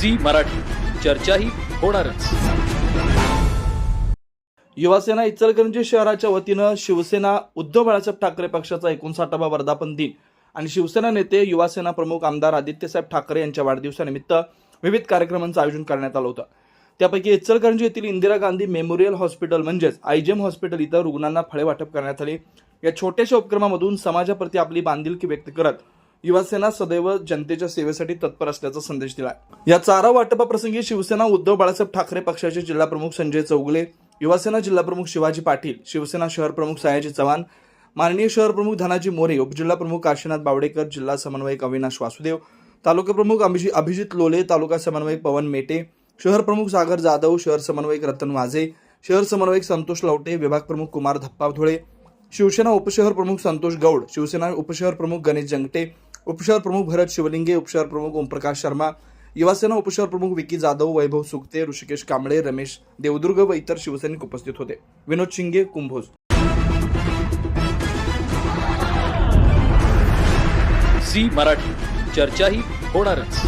Zee Marathi. चर्चाही होणारच. युवासेना इचलकरंजी शहराच्या वतीनं शिवसेना उद्धव बाळासाहेब ठाकरे पक्षाचा एकोणसाठावा वर्धापन दिन आणि शिवसेना नेते युवासेना प्रमुख आमदार आदित्यसाहेब ठाकरे यांच्या वाढदिवसानिमित्त विविध कार्यक्रमांचं आयोजन करण्यात आलं होतं. त्यापैकी इचलकरंजी येथील इंदिरा गांधी मेमोरियल हॉस्पिटल म्हणजेच आयजेम हॉस्पिटल इथं रुग्णांना फळे वाटप करण्यात आले. या छोट्याशा उपक्रमामधून समाजाप्रती आपली बांधिलकी व्यक्त करत युवासेना सदैव जनतेच्या सेवेसाठी तत्पर असल्याचा संदेश दिला या चारा वाटपाप्रसंगी शिवसेना उद्धव बाळासाहेब ठाकरे पक्षाचे जिल्हाप्रमुख संजय चौगुले युवासेना जिल्हाप्रमुख शिवाजी पाटील शिवसेना शहर प्रमुख सयाजी चव्हाण माननीय शहर प्रमुख धनाजी मोरे उपजिल्हा प्रमुख काशीनाथ बावडेकर जिल्हा समन्वयक अविनाश वासुदेव तालुका प्रमुख अभिजित लोले तालुका समन्वयक पवन मेटे शहर प्रमुख सागर जाधव शहर समन्वयक रतन वाझे शहर समन्वयक संतोष लवटे विभाग प्रमुख कुमार धप्पा धुळे शिवसेना उपशहर प्रमुख संतोष गौड शिवसेना उपशहर प्रमुख गणेश जंगटे उपशहर प्रमुख भरत शिवलिंगे उपशहर प्रमुख ओमप्रकाश शर्मा युवासेना उपशहर प्रमुख विकी जाधव वैभव सुकते ऋषिकेश कांबळे रमेश देवदुर्ग व इतर शिवसैनिक उपस्थित होते. विनोद शिंगे कुंभोज. झी मराठी. चर्चाही होणारच.